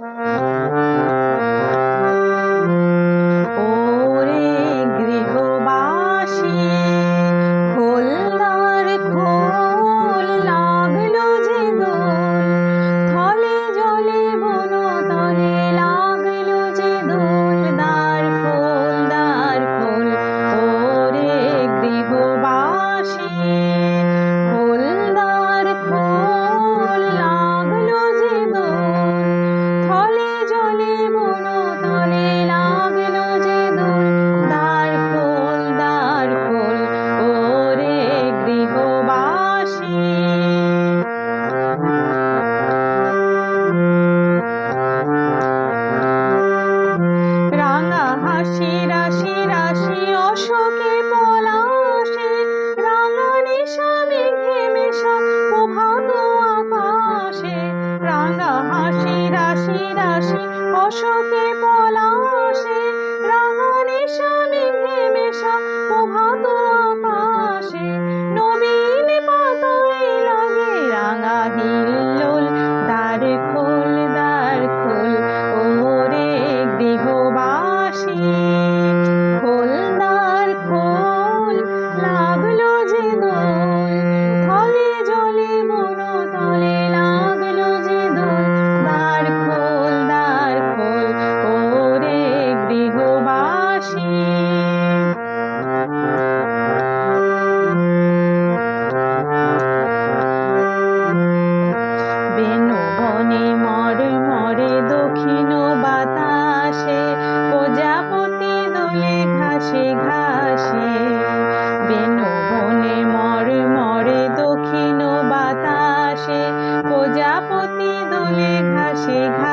Música পলাশে অশোকে পলাশে সেই ঘাট